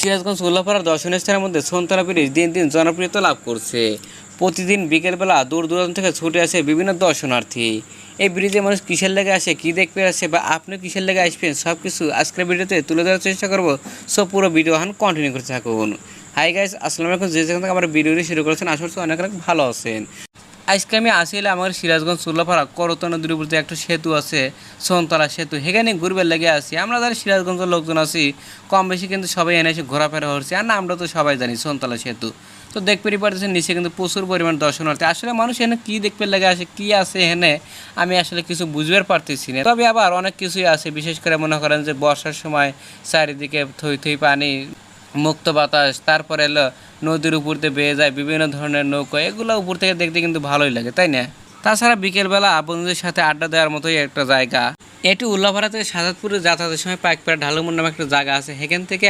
সিরাজগঞ্জ উল্লাপাড়ার দর্শনীয় স্থানের মধ্যে সন্তরা ব্রিজ দিন দিন জনপ্রিয়তা লাভ করছে। প্রতিদিন বিকেলবেলা দূর দূরান্ত থেকে ছুটে আসে বিভিন্ন দর্শনার্থী। এই ব্রিজে মানুষ কিসের লেগে আসে, কী দেখতে আসে বা আপনি কিসের লেগে আসবেন সব কিছু আজকের ভিডিওতে তুলে ধরার চেষ্টা করব। সব পুরো ভিডিও হান কন্টিনিউ করতে থাকুন। হাই গাইস আসসালামু আলাইকুম। যে যেখান থেকে আমার ভিডিওটি শুরু করেছেন করছি অনেক অনেক ভালো আছেন। আজকে আমি আসলে আমার সিরাজগঞ্জ সুল্লাপাড়া করত নদীর উপর একটা সেতু আছে, সোনতলা সেতু। সেখানে ঘুরবার লেগে আছি। আমরা যারা সিরাজগঞ্জের লোকজন আছি, কম বেশি কিন্তু সবাই এনে এসে ঘোরাফেরা হচ্ছে আর না, আমরা তো সবাই জানি সোনতলা সেতু। তো দেখতে পারতেছেন, নিচে কিন্তু প্রচুর পরিমাণ দর্শনার্থী। আসলে মানুষ এখানে কী দেখতে লেগে আসে, কী আছে এখানে আমি আসলে কিছু বুঝবার পারতেছি না। তবে আবার অনেক কিছুই আছে। বিশেষ করে মনে করেন যে বর্ষার সময় চারিদিকে থই থই পানি মুক্ত বাতাস, তারপরে এলো নদীর উপর দিয়ে বেয়ে যায় বিভিন্ন ধরনের নৌকো, এগুলো উপর থেকে দেখতে কিন্তু ভালোই লাগে, তাই না? তাছাড়া বিকেলবেলা বন্ধুদের সাথে আড্ডা দেওয়ার মতোই একটা জায়গা। এটি উল্লাপাড়া থেকে সাজাদপুরে যাতায়াতের সময় পাইকপাড়া ঢালুমুন নামে একটা জায়গা আছে। সেখান থেকে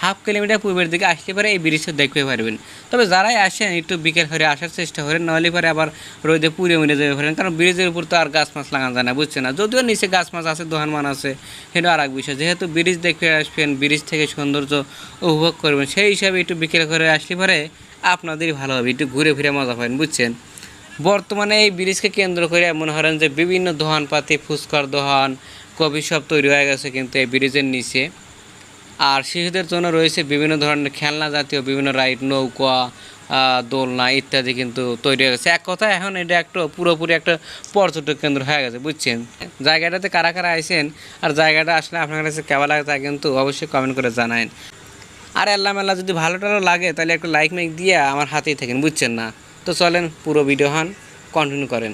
হাফ কিলোমিটার পূর্বের দিকে আসলে পরে এই ব্রিজটা দেখতে পারবেন। তবে যারাই আসেন, একটু বিকেল হয়ে আসার চেষ্টা করেন, নাহলে পরে আবার রোদে পুড়ে মুড়ে যেতে পারেন কারণ ব্রিজের উপর তো আর গাছ মাছ লাগানো যায় না, বুঝছেন না? যদিও নিচে গাছ মাছ আছে, দোহান মান আছে সেটা আর এক বিষয়। যেহেতু ব্রিজ দেখতে আসবেন, ব্রিজ থেকে সৌন্দর্য উপভোগ করবেন, সেই হিসাবে একটু বিকেল করে আসলে পরে আপনাদেরই ভালো হবে, একটু ঘুরে ফিরে মজা পাবেন, বুঝছেন? বর্তমানে এই ব্রিজকে কেন্দ্র করে মনে করেন যে বিভিন্ন দোকানপাতি ফুচকার দোকান কফি শপ তৈরি হয়ে গেছে কিন্তু এই ব্রিজের নিচে। আর শিশুদের জন্য রয়েছে বিভিন্ন ধরনের খেলনা জাতীয়, বিভিন্ন রাইড, নৌকা দোলনা ইত্যাদি কিন্তু তৈরি হয়ে গেছে। এক কথায় এখন এটা একটা পুরোপুরি একটা পর্যটক কেন্দ্র হয়ে গেছে, বুঝছেন? জায়গাটাতে কারা কারা আইসেন আর জায়গাটা আসলে আপনার কাছে কেমন লাগে তা কিন্তু অবশ্যই কমেন্ট করে জানান আর আল্লাহ আল্লাহ যদি ভালো টালো লাগে তাহলে একটা লাইক মাইক দিয়ে আমার হাতেই থাকেন, বুঝছেন না? তো চলেন পুরো ভিডিও হন কন্টিনিউ করেন।